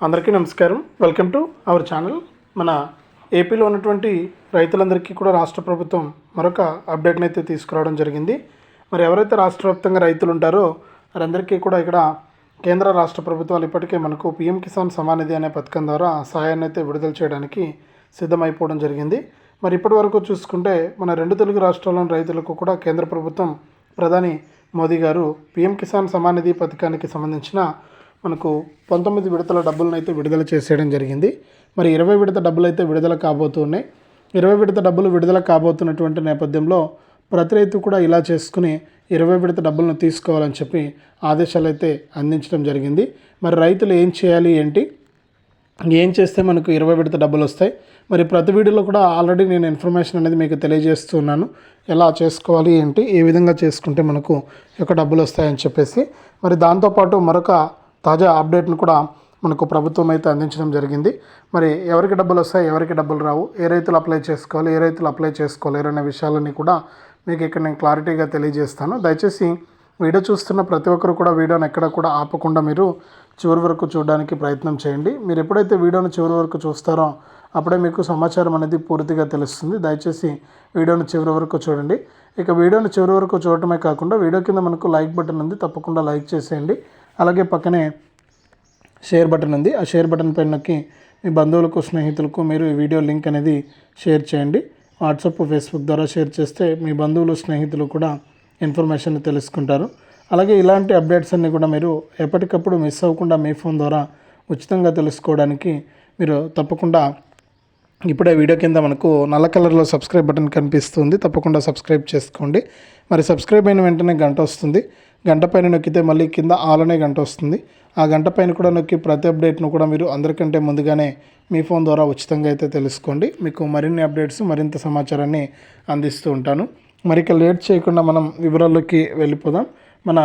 అందరికీ నమస్కారం. Welcome to our channel మన ఏపీలో ఉన్నటువంటి రైతులందరికీ కూడా రాష్ట్ర ప్రభుత్వం మరొక అప్డేట్ని అయితే తీసుకురావడం జరిగింది. మరి ఎవరైతే రాష్ట్ర వ్యాప్తంగా రైతులు ఉంటారో వారందరికీ కూడా ఇక్కడ కేంద్ర రాష్ట్ర ప్రభుత్వాలు ఇప్పటికే మనకు పీఎం కిసాన్ సమానిధి అనే పథకం ద్వారా సహాయాన్ని అయితే విడుదల చేయడానికి సిద్ధమైపోవడం జరిగింది. మరి ఇప్పటి వరకు చూసుకుంటే మన రెండు తెలుగు రాష్ట్రాల్లోని రైతులకు కూడా కేంద్ర ప్రభుత్వం ప్రధాని మోదీ గారు పీఎం కిసాన్ సమానిధి పథకానికి సంబంధించిన మనకు పంతొమ్మిది విడతల డబ్బులను అయితే విడుదల చేసేయడం జరిగింది. మరి ఇరవై విడత డబ్బులు అయితే విడుదల కాబోతున్నాయి. ఇరవై విడత డబ్బులు విడుదల కాబోతున్నటువంటి నేపథ్యంలో ప్రతి రైతు కూడా ఇలా చేసుకుని ఇరవై విడత డబ్బులను తీసుకోవాలని చెప్పి ఆదేశాలు అయితే అందించడం జరిగింది. మరి రైతులు ఏం చేయాలి ఏంటి? ఏం చేస్తే మనకు ఇరవై విడత డబ్బులు వస్తాయి? మరి ప్రతి వీడియోలో కూడా ఆల్రెడీ నేను ఇన్ఫర్మేషన్ అనేది మీకు తెలియజేస్తున్నాను. ఎలా చేసుకోవాలి ఏంటి? ఏ విధంగా చేసుకుంటే మనకు యొక్క డబ్బులు వస్తాయని చెప్పేసి. మరి దాంతోపాటు మరొక తాజా అప్డేట్ను కూడా మనకు ప్రభుత్వం అయితే అందించడం జరిగింది. మరి ఎవరికి డబ్బులు వస్తాయి ఎవరికి డబ్బులు రావు ఏ రైతులు అప్లై చేసుకోవాలి ఏ రైతులు అప్లై చేసుకోలేరు అనే విషయాలన్నీ కూడా మీకు ఇక్కడ నేను క్లారిటీగా తెలియజేస్తాను. దయచేసి వీడియో చూస్తున్న ప్రతి ఒక్కరు కూడా వీడియోని ఎక్కడ కూడా ఆపకుండా మీరు చివరి వరకు చూడడానికి ప్రయత్నం చేయండి. మీరు ఎప్పుడైతే వీడియోను చివరి వరకు చూస్తారో అప్పుడే మీకు సమాచారం అనేది పూర్తిగా తెలుస్తుంది. దయచేసి వీడియోను చివరి వరకు చూడండి. ఇక వీడియోను చివరి వరకు చూడటమే కాకుండా వీడియో కింద మనకు లైక్ బటన్ ఉంది. తప్పకుండా లైక్ చేసేయండి. అలాగే పక్కనే షేర్ బటన్ ఉంది. ఆ షేర్ బటన్ పైన నొక్కి మీ బంధువులకు స్నేహితులకు మీరు ఈ వీడియో లింక్ అనేది షేర్ చేయండి. వాట్సాప్ ఫేస్బుక్ ద్వారా షేర్ చేస్తే మీ బంధువులు స్నేహితులు కూడా ఇన్ఫర్మేషన్ తెలుసుకుంటారు. అలాగే ఇలాంటి అప్డేట్స్ అన్నీ కూడా మీరు ఎప్పటికప్పుడు మిస్ అవ్వకుండా మీ ఫోన్ ద్వారా ఉచితంగా తెలుసుకోవడానికి మీరు తప్పకుండా ఇప్పుడే వీడియో కింద మనకు నల్ల కలర్లో సబ్స్క్రైబ్ బటన్ కనిపిస్తుంది. తప్పకుండా సబ్స్క్రైబ్ చేసుకోండి. మరి సబ్స్క్రైబ్ అయిన వెంటనే గంట వస్తుంది. గంట పైన నొక్కితే మళ్ళీ కింద ఆలనే గంట వస్తుంది. ఆ గంట పైన కూడా నొక్కి ప్రతి అప్డేట్ను కూడా మీరు అందరికంటే ముందుగానే మీ ఫోన్ ద్వారా ఉచితంగా అయితే తెలుసుకోండి. మీకు మరిన్ని అప్డేట్స్ మరింత సమాచారాన్ని అందిస్తూ ఉంటాను. మరి ఇక లేట్ చేయకుండా మనం వివరాల్లోకి వెళ్ళిపోదాం. మన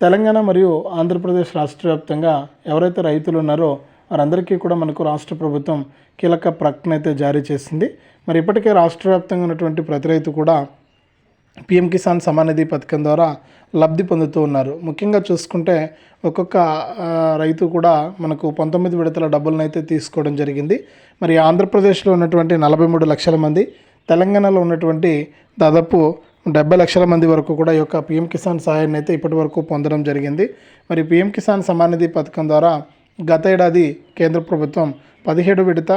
తెలంగాణ మరియు ఆంధ్రప్రదేశ్ రాష్ట్ర వ్యాప్తంగా ఎవరైతే రైతులు ఉన్నారో వారందరికీ కూడా మనకు రాష్ట్ర ప్రభుత్వం కీలక ప్రకటన అయితే జారీ చేసింది. మరి ఇప్పటికే రాష్ట్ర వ్యాప్తంగా ఉన్నటువంటి ప్రతి రైతు కూడా పిఎం కిసాన్ సమానిధి నిధి పథకం ద్వారా లబ్ధి పొందుతూ ఉన్నారు. ముఖ్యంగా చూసుకుంటే ఒక్కొక్క రైతు కూడా మనకు పంతొమ్మిది విడతల డబ్బులను అయితే తీసుకోవడం జరిగింది. మరి ఆంధ్రప్రదేశ్లో ఉన్నటువంటి నలభై మూడు లక్షల మంది తెలంగాణలో ఉన్నటువంటి దాదాపు డెబ్బై లక్షల మంది వరకు కూడా ఈ యొక్క పిఎం కిసాన్ సహాయాన్ని అయితే ఇప్పటి వరకు పొందడం జరిగింది. మరి పిఎం కిసాన్ సమాన్ నిధి పథకం ద్వారా గత ఏడాది కేంద్ర ప్రభుత్వం పదిహేడు విడత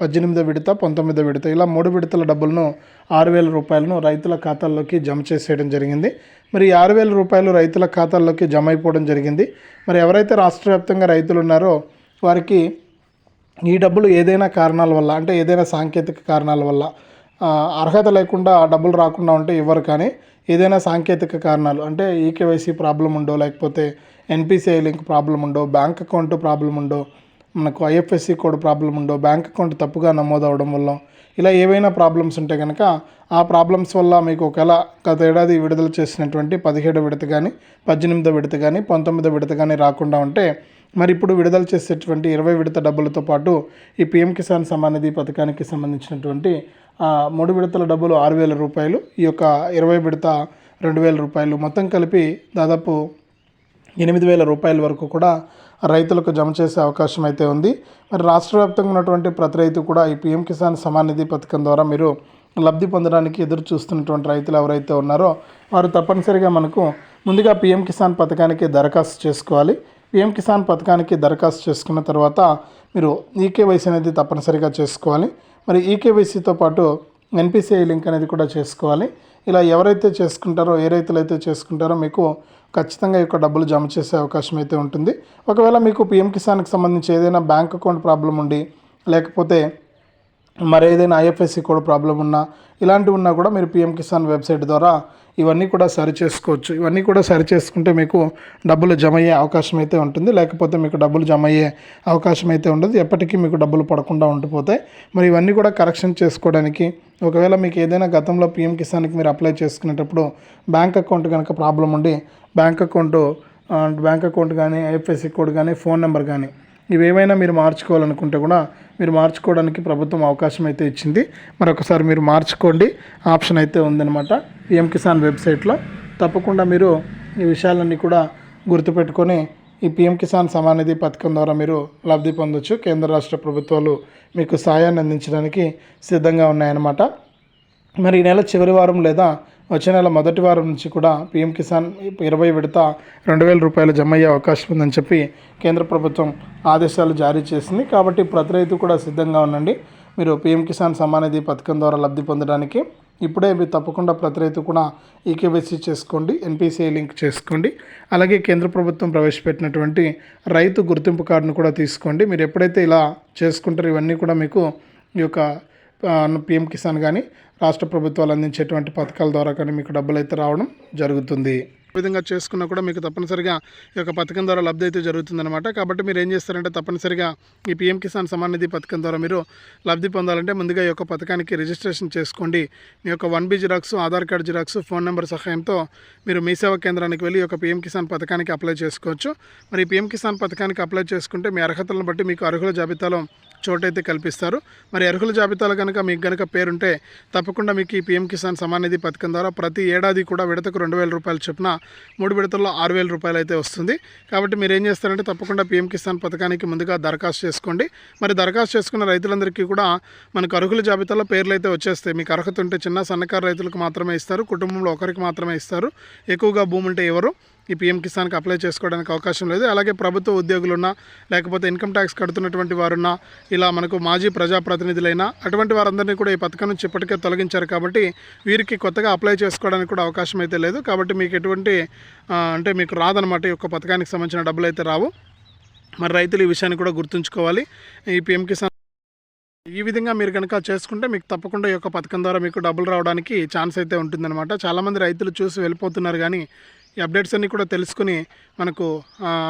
పద్దెనిమిదో విడత పంతొమ్మిదో విడత ఇలా మూడు విడతల డబ్బులను ఆరు వేల రూపాయలను రైతుల ఖాతాల్లోకి జమ చేసేయడం జరిగింది. మరి ఆరు వేల రూపాయలు రైతుల ఖాతాల్లోకి జమ అయిపోవడం జరిగింది. మరి ఎవరైతే రాష్ట్ర వ్యాప్తంగా రైతులు ఉన్నారో వారికి ఈ డబ్బులు ఏదైనా కారణాల వల్ల అంటే ఏదైనా సాంకేతిక కారణాల వల్ల అర్హత లేకుండా డబ్బులు రాకుండా ఉంటే ఇవ్వరు కానీ ఏదైనా సాంకేతిక కారణాలు అంటే ఈకేవైసీ ప్రాబ్లం ఉండో లేకపోతే ఎన్పిసిఐ లింక్ ప్రాబ్లం ఉండో బ్యాంక్ అకౌంట్ ప్రాబ్లం ఉండో మనకు ఐఎఫ్ఎస్సి కోడ్ ప్రాబ్లం ఉండో బ్యాంక్ అకౌంట్ తప్పుగా నమోదవడం వల్ల ఇలా ఏవైనా ప్రాబ్లమ్స్ ఉంటే కనుక ఆ ప్రాబ్లమ్స్ వల్ల మీకు ఒకవేళ గత ఏడాది విడుదల చేసినటువంటి పదిహేడో విడత కానీ పద్దెనిమిదో విడత కానీ పంతొమ్మిదో విడత కానీ రాకుండా ఉంటే మరి ఇప్పుడు విడుదల చేసేటువంటి ఇరవై విడత డబ్బులతో పాటు ఈ పిఎం కిసాన్ సమాన్ నిధి పథకానికి సంబంధించినటువంటి ఆ, మూడు విడతల డబ్బులు ఆరు వేల రూపాయలు ఈ యొక్క ఇరవై విడత రెండు వేల రూపాయలు మొత్తం కలిపి దాదాపు ఎనిమిది వేల రూపాయల వరకు కూడా రైతులకు జమ చేసే అవకాశం అయితే ఉంది. మరి రాష్ట్ర వ్యాప్తంగా ఉన్నటువంటి ప్రతి రైతు కూడా ఈ పీఎం కిసాన్ సమాన్ నిధి పథకం ద్వారా మీరు లబ్ధి పొందడానికి ఎదురు చూస్తున్నటువంటి రైతులు ఎవరైతే ఉన్నారో వారు తప్పనిసరిగా మనకు ముందుగా పీఎం కిసాన్ పథకానికి దరఖాస్తు చేసుకోవాలి. పీఎం కిసాన్ పథకానికి దరఖాస్తు చేసుకున్న తర్వాత మీరు ఈకేవైసీ అనేది తప్పనిసరిగా చేసుకోవాలి. మరి ఈకేవైసీతో పాటు ఎన్పిసిఐ లింక్ అనేది కూడా చేసుకోవాలి. ఇలా ఎవరైతే చేసుకుంటారో ఏ రైతులు అయితే చేసుకుంటారో మీకు ఖచ్చితంగా ఈ యొక్క డబ్బులు జమ చేసే అవకాశం అయితే ఉంటుంది. ఒకవేళ మీకు పిఎం కిసాన్కి సంబంధించి ఏదైనా బ్యాంక్ అకౌంట్ ప్రాబ్లం ఉండి లేకపోతే మరి ఏదైనా ఐఎఫ్ఎస్సి కోడ్ ప్రాబ్లం ఉన్నా ఇలాంటివి ఉన్నా కూడా మీరు పిఎం కిసాన్ వెబ్సైట్ ద్వారా ఇవన్నీ కూడా సరి చేసుకోవచ్చు. ఇవన్నీ కూడా సరి చేసుకుంటే మీకు డబ్బులు జమ అయ్యే అవకాశం అయితే ఉంటుంది. లేకపోతే మీకు డబ్బులు జమ అయ్యే అవకాశం అయితే ఉండదు. ఎప్పటికీ మీకు డబ్బులు పడకుండా ఉండిపోతాయి. మరి ఇవన్నీ కూడా కరెక్షన్ చేసుకోవడానికి ఒకవేళ మీకు ఏదైనా గతంలో పిఎం కిసాన్కి మీరు అప్లై చేసుకునేటప్పుడు బ్యాంక్ అకౌంట్ కనుక ప్రాబ్లం ఉండి బ్యాంక్ అకౌంట్ బ్యాంక్ అకౌంట్ కానీ ఐఎఫ్ఎస్సి కోడ్ కానీ ఫోన్ నెంబర్ కానీ ఇవేమైనా మీరు మార్చుకోవాలనుకుంటే కూడా మీరు మార్చుకోవడానికి ప్రభుత్వం అవకాశం అయితే ఇచ్చింది. మరొకసారి మీరు మార్చుకోండి. ఆప్షన్ అయితే ఉందన్నమాట. పిఎం కిసాన్ వెబ్సైట్లో. తప్పకుండా మీరు ఈ విషయాలన్నీ కూడా గుర్తుపెట్టుకొని ఈ పిఎం కిసాన్ సమానిధి పథకం ద్వారా మీరు లబ్ధి పొందొచ్చు. కేంద్ర రాష్ట్ర ప్రభుత్వాలు మీకు సాయాన్ని అందించడానికి సిద్ధంగా ఉన్నాయన్నమాట. మరి ఈ నెల చివరి వారం లేదా వచ్చే నెల మొదటి వారం నుంచి కూడా పీఎం కిసాన్ ఇరవై విడత రెండు వేల రూపాయలు జమ అయ్యే అవకాశం ఉందని చెప్పి కేంద్ర ప్రభుత్వం ఆదేశాలు జారీ చేసింది. కాబట్టి ప్రతి రైతు కూడా సిద్ధంగా ఉండండి. మీరు పీఎం కిసాన్ సమానిధి పథకం ద్వారా లబ్ధి పొందడానికి ఇప్పుడే మీరు తప్పకుండా ప్రతి రైతు కూడా ఈకేవైసీ చేసుకోండి ఎన్పిసిఐ లింక్ చేసుకోండి. అలాగే కేంద్ర ప్రభుత్వం ప్రవేశపెట్టినటువంటి రైతు గుర్తింపు కార్డును కూడా తీసుకోండి. మీరు ఎప్పుడైతే ఇలా చేసుకుంటారో ఇవన్నీ కూడా మీకు ఈ యొక్క పిఎం కిసాన్ కానీ రాష్ట్ర ప్రభుత్వాలు అందించేటువంటి పథకాల ద్వారా కానీ మీకు డబ్బులు అయితే రావడం జరుగుతుంది. విధంగా చేసుకున్నా కూడా మీకు తప్పనిసరిగా ఈ యొక్క పథకం ద్వారా లబ్ధి అయితే జరుగుతుందన్నమాట. కాబట్టి మీరు ఏం చేస్తారంటే తప్పనిసరిగా ఈ పీఎం కిసాన్ సమాన్ నిధి పథకం ద్వారా మీరు లబ్ధి పొందాలంటే ముందుగా ఈ యొక్క పథకానికి రిజిస్ట్రేషన్ చేసుకోండి. మీ యొక్క one B xerox Aadhaar card xerox phone number సహాయంతో మీరు మీ సేవా కేంద్రానికి వెళ్ళి ఈ యొక్క పీఎం కిసాన్ పథకానికి అప్లై చేసుకోవచ్చు. మరి ఈ పీఎం కిసాన్ పథకానికి అప్లై చేసుకుంటే మీ అర్హతలను బట్టి మీకు అర్హుల జాబితాలో చోటైతే కల్పిస్తారు. మరి అర్హుల జాబితాలో కనుక మీకు కనుక పేరుంటే తప్పకుండా మీకు ఈ పీఎం కిసాన్ సమాన్ నిధి పథకం ద్వారా ప్రతి ఏడాది కూడా విడతకు రెండు వేల రూపాయలు చొప్పున మూడు విడతల్లో ఆరు వేల రూపాయలు అయితే వస్తుంది. కాబట్టి మీరు ఏం చేస్తారంటే తప్పకుండా పీఎం కిసాన్ పథకానికి ముందుగా దరఖాస్తు చేసుకోండి. మరి దరఖాస్తు చేసుకున్న రైతులందరికీ కూడా మనకు అర్హుల జాబితాలో పేర్లు అయితే వచ్చేస్తాయి. మీకు అర్హత ఉంటే చిన్న సన్నకారు రైతులకు మాత్రమే ఇస్తారు. కుటుంబంలో ఒకరికి మాత్రమే ఇస్తారు. ఎక్కువగా భూమి ఉంటే ఎవరు? ఈ పీఎం కిసాన్కి అప్లై చేసుకోవడానికి అవకాశం లేదు. అలాగే ప్రభుత్వ ఉద్యోగులున్నా లేకపోతే ఇన్కమ్ ట్యాక్స్ కడుతున్నటువంటి వారున్నా ఇలా మనకు మాజీ ప్రజాప్రతినిధులైనా అటువంటి వారందరినీ కూడా ఈ పథకం నుంచి ఇప్పటికే తొలగించారు కాబట్టి వీరికి కొత్తగా అప్లై చేసుకోవడానికి కూడా అవకాశం అయితే లేదు. కాబట్టి మీకు ఎటువంటి అంటే మీకు రాదనమాట ఈ యొక్క పథకానికి సంబంధించిన డబ్బులు అయితే రావు. మరి రైతులు ఈ విషయాన్ని కూడా గుర్తుంచుకోవాలి. ఈ పీఎం కిసాన్ ఈ విధంగా మీరు కనుక చేసుకుంటే మీకు తప్పకుండా ఈ యొక్క పథకం ద్వారా మీకు డబ్బులు రావడానికి ఛాన్స్ అయితే ఉంటుందన్నమాట. చాలామంది రైతులు చూసి వెళ్ళిపోతున్నారు కానీ ఈ అప్డేట్స్ అన్నీ కూడా తెలుసుకుని మనకు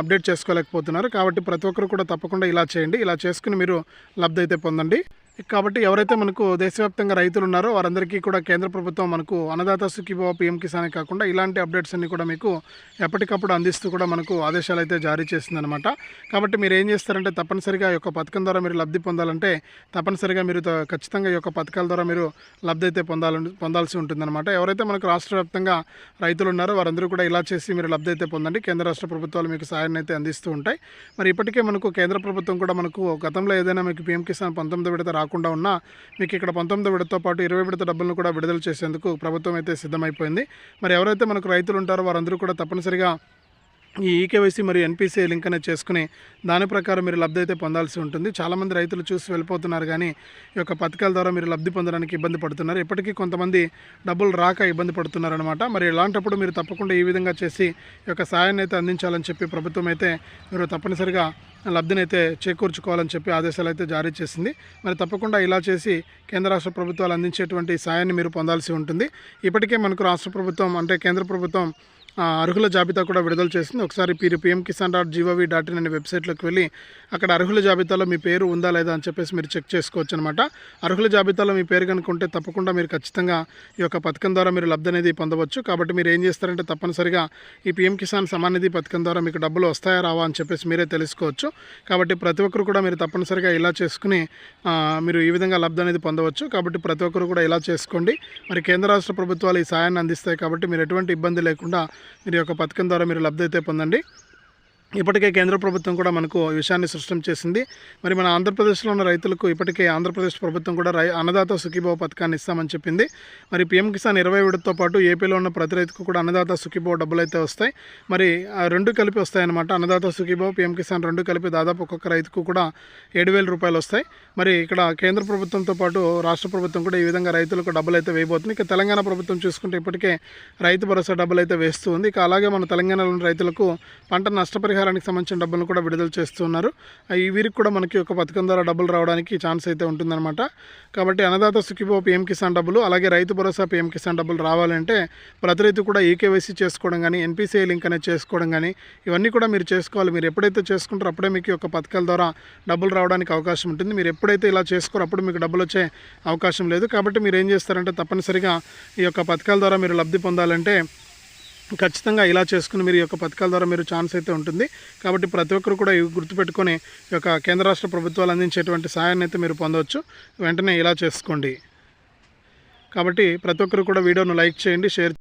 అప్డేట్ చేసుకోలేకపోతున్నారు. కాబట్టి ప్రతి ఒక్కరు కూడా తప్పకుండా ఇలా చేయండి. ఇలా చేసుకుని మీరు లబ్ధి అయితే పొందండి. కాబట్టి ఎవరైతే మనకు దేశవ్యాప్తంగా రైతులు ఉన్నారో వారందరికీ కూడా కేంద్ర ప్రభుత్వం మనకు అన్నదాత సుఖీభావ పిఎం కిసానే కాకుండా ఇలాంటి అప్డేట్స్ అన్ని కూడా మీకు ఎప్పటికప్పుడు అందిస్తూ కూడా మనకు ఆదేశాలు అయితే జారీ చేసిందనమాట కాబట్టి మీరు ఏం చేస్తారంటే తప్పనిసరిగా ఈ యొక్క పథకం ద్వారా మీరు లబ్ధి పొందాలంటే తప్పనిసరిగా మీరు ఖచ్చితంగా ఈ యొక్క పథకాల ద్వారా మీరు లబ్ధి అయితే పొందాలని పొందాల్సి ఉంటుందన్నమాట. ఎవరైతే మనకు రాష్ట్ర వ్యాప్తంగా రైతులు ఉన్నారో వారందరూ కూడా ఇలా చేసి మీరు లబ్ధి అయితే పొందండి. కేంద్ర రాష్ట్ర ప్రభుత్వాలు మీకు సహాయాన్ని అయితే అందిస్తూ ఉంటాయి. మరి ఇప్పటికే మనకు కేంద్ర ప్రభుత్వం కూడా మనకు గతంలో ఏదైనా మీకు పీఎం కిసాన్ పంతొమ్మిది విడత రాకుండా ఉన్నా మీకు ఇక్కడ పంతొమ్మిది విడతతో పాటు ఇరవై విడత డబ్బులను కూడా విడుదల చేసేందుకు ప్రభుత్వం అయితే సిద్ధమైపోయింది. మరి ఎవరైతే మనకు రైతులు ఉంటారో వారందరూ కూడా తప్పనిసరిగా ఈ ఈకేవైసీ మరియు ఎన్పిసిఐ లింక్ అనేది చేసుకుని దాని ప్రకారం మీరు లబ్ధి అయితే పొందాల్సి ఉంటుంది. చాలామంది రైతులు చూసి వెళ్ళిపోతున్నారు కానీ ఈ యొక్క పథకాల ద్వారా మీరు లబ్ధి పొందడానికి ఇబ్బంది పడుతున్నారు. ఇప్పటికీ కొంతమంది డబ్బులు రాక ఇబ్బంది పడుతున్నారనమాట మరి ఇలాంటప్పుడు మీరు తప్పకుండా ఈ విధంగా చేసి ఈ యొక్క సాయాన్ని అయితే అందించాలని చెప్పి ప్రభుత్వం అయితే మీరు తప్పనిసరిగా లబ్ధిని అయితే చేకూర్చుకోవాలని చెప్పి ఆదేశాలు అయితే జారీ చేసింది. మరి తప్పకుండా ఇలా చేసి కేంద్ర రాష్ట్ర ప్రభుత్వాలు అందించేటువంటి సాయాన్ని మీరు పొందాల్సి ఉంటుంది. ఇప్పటికే మనకు రాష్ట్ర ప్రభుత్వం అంటే కేంద్ర ప్రభుత్వం అర్హుల జాబితా కూడా విడుదల చేసింది. ఒకసారి మీరు PM Kisan dot gov dot in అనే వెబ్సైట్లోకి వెళ్ళి అక్కడ అర్హుల జాబితాలో మీ పేరు ఉందా లేదా అని చెప్పేసి మీరు చెక్ చేసుకోవచ్చు అనమాట అర్హుల జాబితాలో మీ పేరు కనుక ఉంటే తప్పకుండా మీరు ఖచ్చితంగా ఈ యొక్క పథకం ద్వారా మీరు లబ్ధి అనేది పొందవచ్చు. కాబట్టి మీరు ఏం చేస్తారంటే తప్పనిసరిగా ఈ పిఎం కిసాన్ సమాన్ నిధి పథకం ద్వారా మీకు డబ్బులు వస్తాయా రావా అని చెప్పేసి మీరే తెలుసుకోవచ్చు. కాబట్టి ప్రతి ఒక్కరు కూడా మీరు తప్పనిసరిగా ఇలా చేసుకుని మీరు ఈ విధంగా లబ్ధి అనేది పొందవచ్చు. కాబట్టి ప్రతి ఒక్కరు కూడా ఇలా చేసుకోండి. మరి కేంద్ర రాష్ట్ర ప్రభుత్వాలు ఈ సాయాన్ని అందిస్తాయి కాబట్టి మీరు ఎటువంటి ఇబ్బంది లేకుండా మీరు ఈ యొక్క పథకం ద్వారా మీరు లబ్ధి అయితే పొందండి. ఇప్పటికే కేంద్ర ప్రభుత్వం కూడా మనకు ఈ విషయాన్ని సృష్టం చేసింది. మరి మన ఆంధ్రప్రదేశ్లో ఉన్న రైతులకు ఇప్పటికే ఆంధ్రప్రదేశ్ ప్రభుత్వం కూడా రై అన్నదాత సుఖీభావ పథకాన్ని ఇస్తామని చెప్పింది. మరి పీఎం కిసాన్ ఇరవై ఏడుతో పాటు ఏపీలో ఉన్న ప్రతి రైతుకు కూడా అన్నదాత సుఖీభావ డబ్బులు అయితే వస్తాయి. మరి రెండు కలిపి వస్తాయన్నమాట. అన్నదాత సుఖీభావ పీఎం కిసాన్ రెండు కలిపి దాదాపు ఒక్కొక్క రైతుకు కూడా ఏడు వేల రూపాయలు వస్తాయి. మరి ఇక్కడ కేంద్ర ప్రభుత్వంతో పాటు రాష్ట్ర ప్రభుత్వం కూడా ఈ విధంగా రైతులకు డబ్బులు అయితే వేయబోతుంది. ఇక తెలంగాణ ప్రభుత్వం చూసుకుంటే ఇప్పటికే రైతు భరోసా డబ్బులు అయితే వేస్తూ ఉంది. ఇక అలాగే మన తెలంగాణలోని రైతులకు పంట నష్టపరిహారం నష్టపరిహారానికి సంబంధించిన డబ్బులను కూడా విడుదల చేస్తున్నారు. ఈ వీరికి కూడా మనకి ఒక పథకం ద్వారా డబ్బులు రావడానికి ఛాన్స్ అయితే ఉంటుందన్నమాట. కాబట్టి అన్నదాత సుఖీభావ పిఎం కిసాన్ డబ్బులు అలాగే రైతు భరోసా పిఎం కిసాన్ డబ్బులు రావాలంటే ప్రతి రైతు కూడా ఈకేవైసీ చేసుకోవడం కానీ ఎన్పిసిఐ లింక్ అనేది చేసుకోవడం కానీ ఇవన్నీ కూడా మీరు చేసుకోవాలి. మీరు ఎప్పుడైతే చేసుకుంటారో అప్పుడే మీకు ఒక పథకాల ద్వారా డబ్బులు రావడానికి అవకాశం ఉంటుంది. మీరు ఎప్పుడైతే ఇలా చేసుకోరో అప్పుడు మీకు డబ్బులు వచ్చే అవకాశం లేదు. కాబట్టి మీరు ఏం చేస్తారంటే తప్పనిసరిగా ఈ యొక్క పథకాల ద్వారా మీరు లబ్ధి పొందాలంటే ఖచ్చితంగా ఇలా చేసుకుని మీరు ఈ యొక్క పథకాల ద్వారా మీరు ఛాన్స్ అయితే ఉంటుంది. కాబట్టి ప్రతి ఒక్కరు కూడా ఇవి గుర్తుపెట్టుకొని ఈ యొక్క కేంద్ర రాష్ట్ర ప్రభుత్వాలు అందించేటువంటి సహాయాన్ని అయితే మీరు పొందవచ్చు. వెంటనే ఇలా చేసుకోండి. కాబట్టి ప్రతి ఒక్కరు కూడా వీడియోను లైక్ చేయండి షేర్